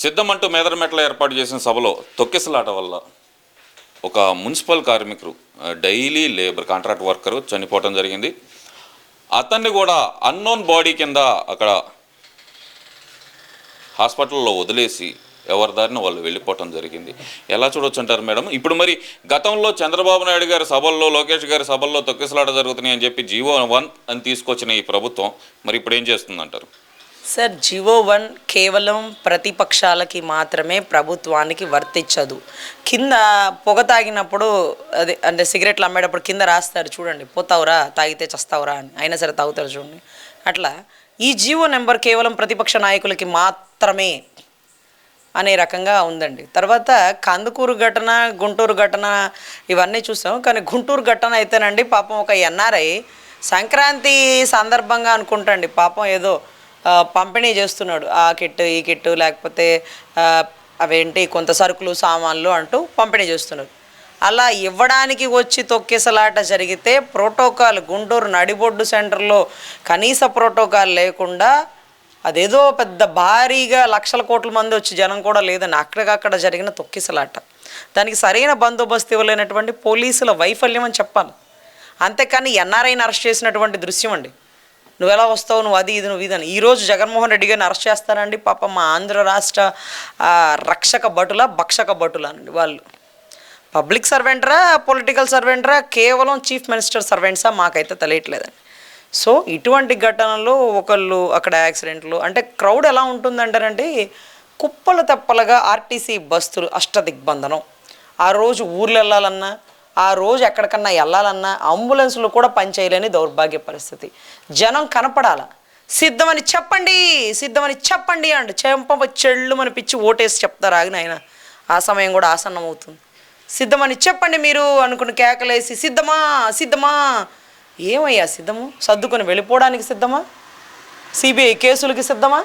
సిద్ధమంటూ మేదరమెట్ల ఏర్పాటు చేసిన సభలో తొక్కిసలాట వల్ల ఒక మున్సిపల్ కార్మికుడు డైలీ లేబర్ కాంట్రాక్ట్ వర్కరు చనిపోవటం జరిగింది. అతన్ని కూడా అన్నోన్ బాడీ కింద అక్కడ హాస్పిటల్లో వదిలేసి ఎవరి దారిన వాళ్ళు వెళ్ళిపోవటం జరిగింది. ఎలా చూడొచ్చు అంటారు మేడం? ఇప్పుడు మరి గతంలో చంద్రబాబు నాయుడు గారి సభల్లో లోకేష్ గారి సభల్లో తొక్కిసలాట జరుగుతున్నాయి అని చెప్పి జీవో వన్ అని తీసుకొచ్చిన ఈ ప్రభుత్వం మరి ఇప్పుడు ఏం చేస్తుందంటారు? సార్ జివో వన్ కేవలం ప్రతిపక్షాలకి మాత్రమే ప్రభుత్వానికి వర్తించదు. కింద పొగ తాగినప్పుడు అదే అంటే సిగరెట్లు అమ్మేటప్పుడు కింద రాస్తారు చూడండి పోతావురా తాగితే చస్తావురా అని. అయినా సరే తాగుతారు చూడండి. అట్లా ఈ జివో నెంబర్ కేవలం ప్రతిపక్ష నాయకులకి మాత్రమే అనే రకంగా ఉందండి. తర్వాత కందుకూరు ఘటన గుంటూరు ఘటన ఇవన్నీ చూసాం. కానీ గుంటూరు ఘటన అయితేనండి పాపం ఒక ఎన్ఆర్ఐ సంక్రాంతి సందర్భంగా అనుకుంటండి పాపం ఏదో పంపిణీ చేస్తున్నాడు ఆ కిట్ ఈ కిట్ లేకపోతే అవేంటి కొంత సరుకులు సామాన్లు అంటూ పంపిణీ చేస్తున్నాడు. అలా ఇవ్వడానికి వచ్చి తొక్కిసలాట జరిగితే ప్రోటోకాల్ గుంటూరు నడిబొడ్డు సెంటర్లో కనీస ప్రోటోకాల్ లేకుండా అదేదో పెద్ద భారీగా లక్షల కోట్ల మంది వచ్చి జనం కూడా లేదని అక్కడికక్కడ జరిగిన తొక్కిసలాట. దానికి సరైన బందోబస్తు ఇవ్వలేనటువంటి పోలీసుల వైఫల్యం అని చెప్పాలి. అంతేకాని ఎన్ఆర్ఐని అరెస్ట్ చేసినటువంటి దృశ్యం అండి. నువ్వు ఎలా వస్తావు? నువ్వు అది ఇది నువ్వు ఇదని ఈరోజు జగన్మోహన్ రెడ్డి గారిని అరెస్ట్ చేస్తారండి పాప మా ఆంధ్ర రాష్ట్ర రక్షక భటుల భక్షక భటుల అండి వాళ్ళు. పబ్లిక్ సర్వెంటరా పొలిటికల్ సర్వెంటరా? కేవలం చీఫ్ మినిస్టర్ సర్వెంట్సా? మాకైతే తెలియట్లేదండి. సో ఇటువంటి ఘటనలు ఒకళ్ళు అక్కడ యాక్సిడెంట్లు అంటే క్రౌడ్ ఎలా ఉంటుందంటారంటే కుప్పలు తెప్పలుగా ఆర్టీసీ బస్సులు అష్టదిగ్బంధనం. ఆ రోజు ఊర్లు వెళ్ళాలన్నా ఆ రోజు ఎక్కడికన్నా వెళ్ళాలన్నా అంబులెన్సులు కూడా పనిచేయలేని దౌర్భాగ్య పరిస్థితి. జనం కనపడాల. సిద్ధమని చెప్పండి సిద్ధమని చెప్పండి అండి చెంప చెళ్ళు మన పిచ్చి ఓటేసి చెప్తారు ఆగిన ఆయన ఆ సమయం కూడా ఆసన్నం అవుతుంది సిద్ధమని చెప్పండి మీరు అనుకుని కేకలేసి సిద్ధమా సిద్ధమా? ఏమయ్యా సిద్ధము? సర్దుకొని వెళ్ళిపోవడానికి సిద్ధమా? సిబిఐ కేసులకి సిద్ధమా?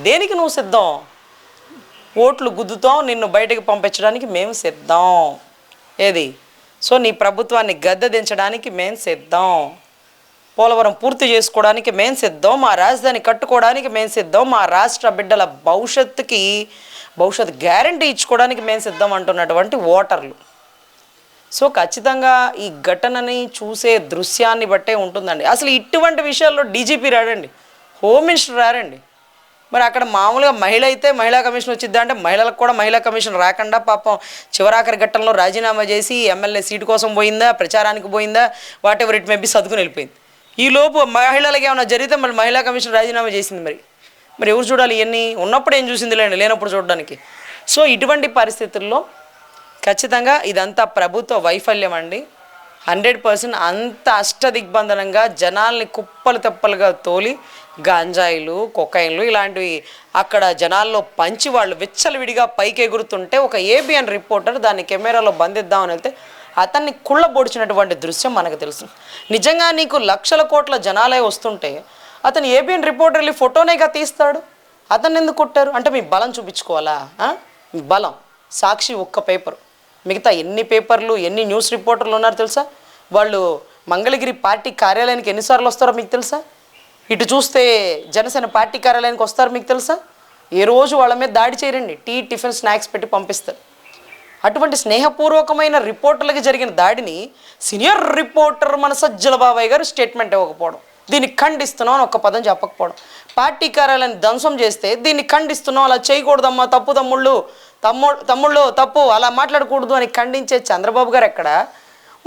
దేనికి నువ్వు సిద్ధం? ఓట్లు గుద్దుతాం నిన్ను బయటకు పంపించడానికి మేము సిద్ధం. ఏది? సో నీ ప్రభుత్వాన్ని గద్దె దించడానికి మేము సిద్ధం. పోలవరం పూర్తి చేసుకోవడానికి మేము సిద్ధం. మా రాజధాని కట్టుకోవడానికి మేము సిద్ధం. మా రాష్ట్ర బిడ్డల భవిష్యత్తుకి భవిష్యత్ గ్యారంటీ ఇచ్చుకోవడానికి మేము సిద్ధం అంటున్నటువంటి ఓటర్లు. సో ఖచ్చితంగా ఈ ఘటనని చూసే దృశ్యాన్ని బట్టే ఉంటుందండి. అసలు ఇటువంటి విషయాల్లో డీజీపీ రాడండి. హోమ్ మినిస్టర్ రారండి మరి అక్కడ మామూలుగా మహిళ అయితే మహిళా కమిషన్ వచ్చిద్దా అంటే మహిళలకు కూడా మహిళా కమిషన్ రాకుండా పాపం చివరాఖరి ఘట్టంలో రాజీనామా చేసి ఎమ్మెల్యే సీటు కోసం పోయిందా ప్రచారానికి పోయిందా whatever it may be సర్దుకుని వెళ్ళిపోయింది. ఈ లోపు మహిళలకి ఏమైనా జరిగితే మళ్ళీ మహిళా కమిషన్ రాజీనామా చేసింది మరి. మరి ఎవరు చూడాలి ఇవన్నీ? ఉన్నప్పుడు ఏం చూసింది లేండి లేనప్పుడు చూడడానికి. సో ఇటువంటి పరిస్థితుల్లో ఖచ్చితంగా ఇదంతా ప్రభుత్వ వైఫల్యం అండి. హండ్రెడ్ పర్సెంట్ అంత అష్టదిగ్బంధనంగా జనాల్ని కుప్పలు తెప్పలుగా తోలి గాంజాయిలు కొకైన్లు ఇలాంటివి అక్కడ జనాల్లో పంచి వాళ్ళు విచ్చలవిడిగా పైకి ఎగురుతుంటే ఒక ఏబిఎన్ రిపోర్టర్ దాన్ని కెమెరాలో బంధిద్దామని వెళ్తే అతన్ని కుళ్ళబొడిచినటువంటి దృశ్యం మనకు తెలుసు. నిజంగా నీకు లక్షల కోట్ల జనాలే వస్తుంటే అతను ఏబిఎన్ రిపోర్టర్ వెళ్ళి ఫోటోనేగా తీస్తాడు? అతన్ని ఎందుకు కొట్టారు? అంటే మీ బలం చూపించుకోవాలా? మీ బలం. సాక్షి ఒక్క పేపర్. మిగతా ఎన్ని పేపర్లు ఎన్ని న్యూస్ రిపోర్టర్లు ఉన్నారో తెలుసా? వాళ్ళు మంగళగిరి పార్టీ కార్యాలయానికి ఎన్నిసార్లు వస్తారో మీకు తెలుసా? ఇటు చూస్తే జనసేన పార్టీ కార్యాలయానికి వస్తారు మీకు తెలుసా? ఏ రోజు వాళ్ళ మీద దాడి చేయరండి. టీ టిఫిన్ స్నాక్స్ పెట్టి పంపిస్తారు. అటువంటి స్నేహపూర్వకమైన రిపోర్టర్లకి జరిగిన దాడిని సీనియర్ రిపోర్టర్ మన సజ్జల బాబాయ్ గారు స్టేట్మెంట్ ఇవ్వకపోవడం దీన్ని ఖండిస్తున్నాం అని ఒక పదం చెప్పకపోవడం. పార్టీ కార్యాలయాన్ని ధ్వంసం చేస్తే దీన్ని ఖండిస్తున్నాం అలా చేయకూడదమ్మా తప్పుదమ్ముళ్ళు తమ్ముడు తమ్ముళ్ళు తప్పు అలా మాట్లాడకూడదు అని ఖండించే చంద్రబాబు గారు ఎక్కడ?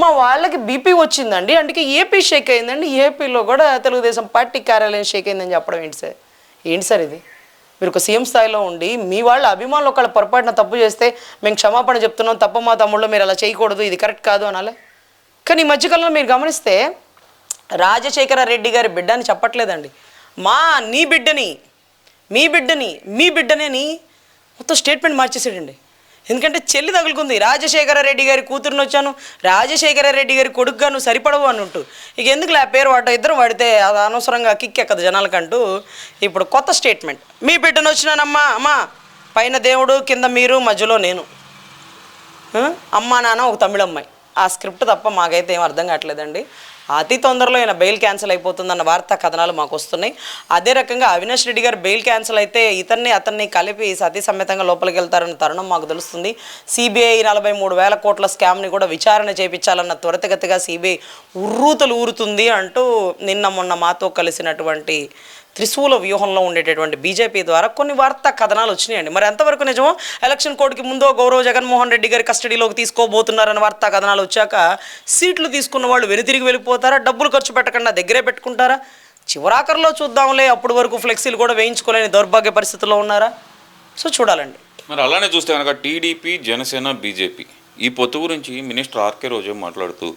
మా వాళ్ళకి బీపీ వచ్చిందండి అందుకే ఏపీ షేక్ అయిందండి ఏపీలో కూడా తెలుగుదేశం పార్టీ కార్యాలయం షేక్ అయిందని చెప్పడం ఏంటి సార్? ఏంటి సార్ ఇది? మీరు ఒక సీఎం స్థాయిలో ఉండి మీ వాళ్ళ అభిమానులు ఒకళ్ళ పొరపాటున తప్పు చేస్తే మేము క్షమాపణ చెప్తున్నాం తప్ప మా తమ్ముళ్ళు మీరు అలా చేయకూడదు ఇది కరెక్ట్ కాదు అనాలి. కానీ ఈ మధ్యకాలంలో మీరు గమనిస్తే రాజశేఖర రెడ్డి గారి బిడ్డ అని చెప్పట్లేదండి. మా నీ బిడ్డని మీ బిడ్డని మీ బిడ్డనేని మొత్తం స్టేట్మెంట్ మార్చేసాడండి. ఎందుకంటే చెల్లి తగులుకుంది. రాజశేఖర రెడ్డి గారి కూతురుని వచ్చాను. రాజశేఖర రెడ్డి గారి కొడుకుగాను సరిపడవు అని ఉంటూ ఇక ఎందుకు ఆ పేరు వాట ఇద్దరు వాడితే అది అనవసరంగా కిక్ ఎక్కదు జనాలకంటూ ఇప్పుడు కొత్త స్టేట్మెంట్ మీ బిడ్డను వచ్చినానమ్మా అమ్మా. పైన దేవుడు కింద మీరు మధ్యలో నేను. అమ్మా నాన్న ఒక తమిళమ్మాయి. ఆ స్క్రిప్ట్ తప్ప మాకైతే ఏం అర్థం కావట్లేదండి. అతి తొందరలో ఈయన బెయిల్ క్యాన్సిల్ అయిపోతుందన్న వార్తా కథనాలు మాకు వస్తున్నాయి. అదే రకంగా అవినాష్ రెడ్డి గారు బెయిల్ క్యాన్సిల్ అయితే ఇతన్ని అతన్ని కలిపి సతీ సమేతంగా లోపలికి వెళ్తారన్న తరుణం మాకు తెలుస్తుంది. సిబిఐ నలభై మూడు వేల కోట్ల స్కామ్ని కూడా విచారణ చేపించాలన్న త్వరితగతిగా సిబిఐ ఉర్రూతలు ఊరుతుంది అంటూ నిన్న మొన్న మాతో కలిసినటువంటి త్రిశూల వ్యూహంలో ఉండేటటువంటి బీజేపీ ద్వారా కొన్ని వార్తా కథనాలు వచ్చినాయండి. మరి ఎంతవరకు నిజమో? ఎలక్షన్ కోడ్కి ముందో గౌరవ జగన్మోహన్ రెడ్డి గారి కస్టడీలోకి తీసుకోబోతున్నారని వార్తా కథనాలు వచ్చాక సీట్లు తీసుకున్న వాళ్ళు వెనుతిరిగి వెళ్ళిపోతారా? డబ్బులు ఖర్చు పెట్టకుండా దగ్గరే పెట్టుకుంటారా? చివరాఖరిలో చూద్దాంలే అప్పటి వరకు ఫ్లెక్సీలు కూడా వేయించుకోలేని దౌర్భాగ్య పరిస్థితుల్లో ఉన్నారా? సో చూడాలండి. మరి అలానే చూస్తే కనుక టీడీపీ జనసేన బీజేపీ ఈ పొత్తు గురించి మినిస్టర్ ఆర్కే రోజే మాట్లాడుతూ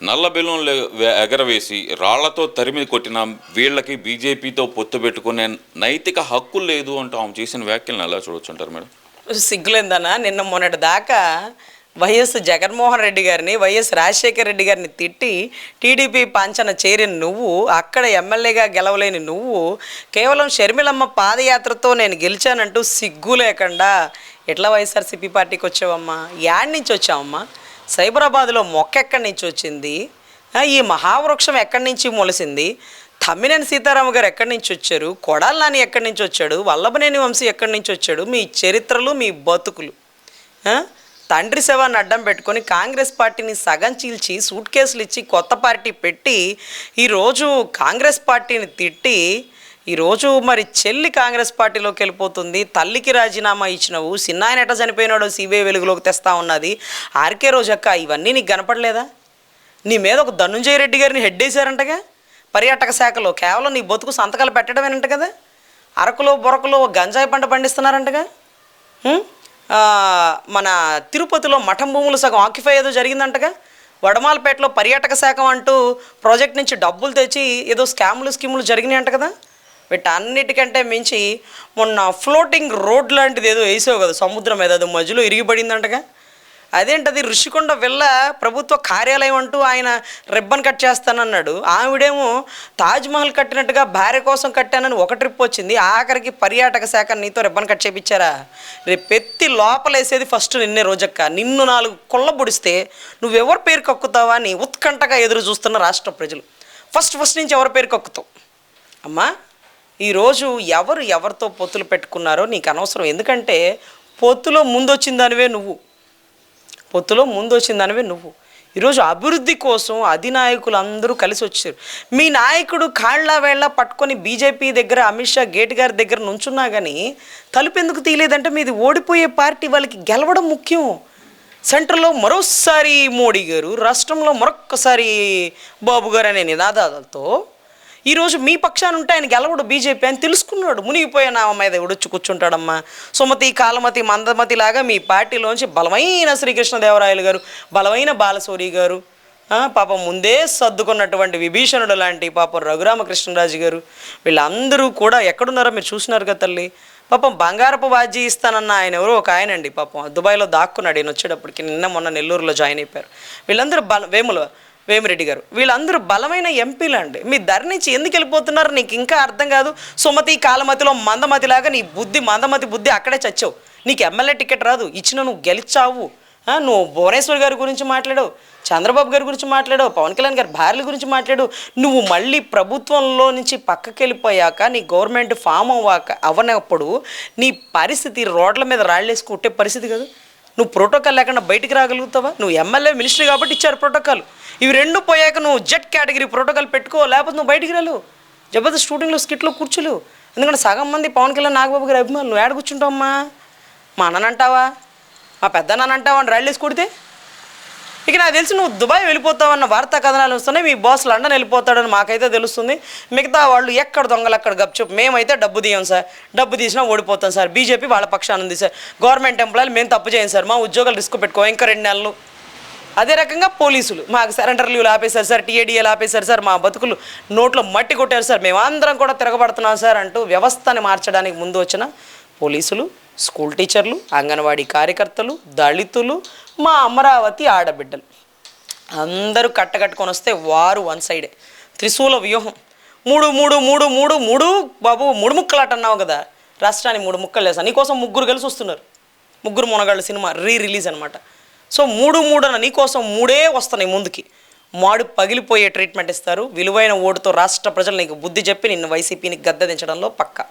నల్ల బెలూన్లు ఎగరవేసి రాళ్ళతో తరిమి కొట్టిన వీళ్ళకి బీజేపీతో పొత్తు పెట్టుకునే నైతిక హక్కు లేదు అంటూ ఆమె చేసిన వ్యాఖ్యలను ఎలా చూడొచ్చు అంటారు మేడం సిగ్గులేందనా నిన్న మొన్నటి దాకా వైఎస్ జగన్మోహన్ రెడ్డి గారిని వైఎస్ రాజశేఖర్ రెడ్డి గారిని తిట్టి టీడీపీ పంచన చేరిన నువ్వు అక్కడ ఎమ్మెల్యేగా గెలవలేని నువ్వు కేవలం షర్మిలమ్మ పాదయాత్రతో నేను గెలిచానంటూ సిగ్గు లేకుండా ఎట్లా వైఎస్ఆర్సీపీ పార్టీకి వచ్చావమ్మా? యాడ్ నుంచి వచ్చావమ్మా? సైబరాబాద్లో మొక్క ఎక్కడి నుంచి వచ్చింది? ఈ మహావృక్షం ఎక్కడి నుంచి మొలిసింది? తమ్మినేని సీతారామ గారు ఎక్కడి నుంచి వచ్చారు? కొడాల నాని ఎక్కడి నుంచి వచ్చాడు? వల్లభనేని వంశీ ఎక్కడి నుంచి వచ్చాడు? మీ చరిత్రలు మీ బతుకులు. తండ్రి శవాన్ని అడ్డం పెట్టుకొని కాంగ్రెస్ పార్టీని సగం చీల్చి సూట్ కేసులు ఇచ్చి కొత్త పార్టీ పెట్టి ఈరోజు కాంగ్రెస్ పార్టీని తిట్టి ఈరోజు మరి చెల్లి కాంగ్రెస్ పార్టీలోకి వెళ్ళిపోతుంది. తల్లికి రాజీనామా ఇచ్చినవు సిన్నాయన ఎట చనిపోయినాడో సిబిఐ వెలుగులోకి తెస్తా ఉన్నది. ఆర్కే రోజక్క ఇవన్నీ నీకు కనపడలేదా? నీ మీద ఒక ధనుంజయ రెడ్డి గారిని హెడ్ వేశారంటగా? పర్యాటక శాఖలో కేవలం నీ బతుకు సంతకాలు పెట్టడమేనంట కదా? అరకులో బొరకులో గంజాయి పంట పండిస్తున్నారంటగా? మన తిరుపతిలో మఠం భూములు సగం ఆక్యుపై ఏదో జరిగిందంటగా? వడమాలపేటలో పర్యాటక శాఖ అంటూ ప్రాజెక్ట్ నుంచి డబ్బులు తెచ్చి ఏదో స్కాములు స్కీములు జరిగినాయి అంట కదా? వీటన్నిటికంటే మించి మొన్న ఫ్లోటింగ్ రోడ్ లాంటిది ఏదో వేసావు కదా సముద్రం మీద అది మధ్యలో ఇరిగిపడిందంటగా? అదేంటది? ఋషికొండ వెళ్ళ ప్రభుత్వ కార్యాలయం అంటూ ఆయన రిబ్బన్ కట్ చేస్తానన్నాడు. ఆవిడేమో తాజ్మహల్ కట్టినట్టుగా భార్య కోసం కట్టానని ఒక ట్రిప్ వచ్చింది. ఆఖరికి పర్యాటక శాఖ నీతో రిబ్బన్ కట్ చేపించారా రేపు ఎత్తి లోపలేసేది ఫస్ట్ నిన్నే రోజక్క. నిన్ను నాలుగు కుళ్ళ పొడిస్తే నువ్వెవరి పేరు కక్కుతావా అని ఉత్కంఠగా ఎదురు చూస్తున్న రాష్ట్ర ప్రజలు. ఫస్ట్ ఫస్ట్ నుంచి ఎవరి పేరు కక్కుతావు? అమ్మా ఈరోజు ఎవరు ఎవరితో పొత్తులు పెట్టుకున్నారో నీకు అనవసరం. ఎందుకంటే పొత్తులో ముందొచ్చిందానివే నువ్వు. పొత్తులో ముందు వచ్చిందనివే నువ్వు ఈరోజు అభివృద్ధి కోసం అధినాయకులు అందరూ కలిసి వచ్చారు మీ నాయకుడు కాళ్ళ వేళ్ళ పట్టుకొని బీజేపీ దగ్గర అమిత్ షా గేట్ గారి దగ్గర నుంచున్నా కానీ తలుపు ఎందుకు తీయలేదంటే మీది ఓడిపోయే పార్టీ వాళ్ళకి గెలవడం ముఖ్యం. సెంటర్లో మరోసారి మోడీ గారు రాష్ట్రంలో మరొక్కసారి బాబు గారు అనే నినాదాలతో ఈరోజు మీ పక్షాన ఉంటే ఆయన గెలవడు బీజేపీ అని తెలుసుకున్నాడు. మునిగిపోయిన ఆమె మీద ఎవడొచ్చి కూర్చుంటాడమ్మా. సుమతి కాలమతి మందమతి లాగా మీ పార్టీలోంచి బలమైన శ్రీకృష్ణదేవరాయలు గారు బలమైన బాలసూరి గారు పాపం ముందే సర్దుకున్నటువంటి విభీషణుడు లాంటి పాపం రఘురామకృష్ణరాజు గారు వీళ్ళందరూ కూడా ఎక్కడున్నారో మీరు చూసినారు కదా తల్లి. పాపం బంగారపు బాజీ ఇస్తానన్న ఆయన ఎవరో ఒక ఆయన అండి పాపం. దుబాయ్లో దాక్కున్నాడు ఈయన వచ్చేటప్పటికి. నిన్న మొన్న నెల్లూరులో జాయిన్ అయిపోయారు. వీళ్ళందరూ బల వేముల వేమిరెడ్డి గారు. వీళ్ళందరూ బలమైన ఎంపీలు అండి. మీ ధర నుంచి ఎందుకు వెళ్ళిపోతున్నారు నీకు ఇంకా అర్థం కాదు. సుమతి కాలమతిలో మందమతిలాగా నీ బుద్ధి మందమతి బుద్ధి అక్కడే చచ్చావు. నీకు ఎమ్మెల్యే టికెట్ రాదు. ఇచ్చిన నువ్వు గెలిచావు. నువ్వు భువనేశ్వర్ గారి గురించి మాట్లాడావు. చంద్రబాబు గారి గురించి మాట్లాడావు. పవన్ కళ్యాణ్ గారి భార్యల గురించి మాట్లాడు నువ్వు మళ్ళీ ప్రభుత్వంలో నుంచి పక్కకి వెళ్ళిపోయాక నీ గవర్నమెంట్ ఫామ్ అవ్వాక అవ్వనప్పుడు నీ పరిస్థితి రోడ్ల మీద రాళ్ళేసుకుంటే పరిస్థితి కదా. నువ్వు ప్రోటోకాల్ లేకుండా బయటికి రాగలుగుతావా? నువ్వు ఎమ్మెల్యే మినిస్టర్ కాబట్టి ఇచ్చారు ప్రోటోకాల్ ఇవి రెండు పోయాక నువ్వు జెట్ కేటగిరీ ప్రోటోకాల్ పెట్టుకో లేకపోతే నువ్వు బయటికి రాలు జబర్దస్త్ షూటింగ్లో స్కిట్లో కూర్చోలు ఎందుకంటే సగం మంది పవన్ కళ్యాణ్ నాగబాబు గారి అభిమానులు నువ్వు ఏడ కూర్చుంటావమ్మా? మా అన్ననంటావా? మా పెద్ద అంటావా అని రైళ్ళు వేసి కొడితే ఇక నాకు తెలిసి నువ్వు దుబాయ్ వెళ్ళిపోతావన్న వార్తా కథనాలు వస్తున్నాయి. మీ బాస్ లండన్ వెళ్ళిపోతాడని మాకైతే తెలుస్తుంది. మిగతా వాళ్ళు ఎక్కడ దొంగలు అక్కడ గప్చుప్ మేమైతే డబ్బు తీయం సార్. డబ్బు తీసినా ఓడిపోతాం సార్. బీజేపీ వాళ్ళ పక్షాన ఉంది సార్. గవర్నమెంట్ ఎంప్లాయీలు మేము తప్పు చేయం సార్. మా ఉద్యోగాలు రిస్క్ పెట్టుకో. ఇంకా రెండు నెలలు. అదే రకంగా పోలీసులు. మాకు సరెండర్ లీవ్లు ఆపేశారు సార్. టీఏడీఏలు ఆపేశారు సార్. మా బతుకులు నోట్లో మట్టి కొట్టారు సార్. మేమందరం కూడా తిరగబడుతున్నాం సార్ అంటూ వ్యవస్థని మార్చడానికి ముందు వచ్చిన పోలీసులు. స్కూల్ టీచర్లు అంగన్వాడీ కార్యకర్తలు దళితులు మా అమరావతి ఆడబిడ్డలు. అందరూ కట్టకట్టుకొని వస్తే వారు వన్ సైడే. త్రిశూల వ్యూహం. మూడు మూడు మూడు మూడు మూడు బాబు మూడు ముక్కలాట అన్నావు కదా. రాష్ట్రాన్ని మూడు ముక్కలు వేసా నీకోసం ముగ్గురు కలిసి వస్తున్నారు. ముగ్గురు మునగాళ్ళ సినిమా రీ రిలీజ్ అనమాట సో మూడు మూడు అన్న నీకోసం మూడే వస్తున్నాయి ముందుకి. మాడు పగిలిపోయే ట్రీట్మెంట్ ఇస్తారు. విలువైన ఓటుతో రాష్ట్ర ప్రజలు నీకు బుద్ధి చెప్పి నిన్ను వైసీపీని గద్దె దించడంలో పక్క.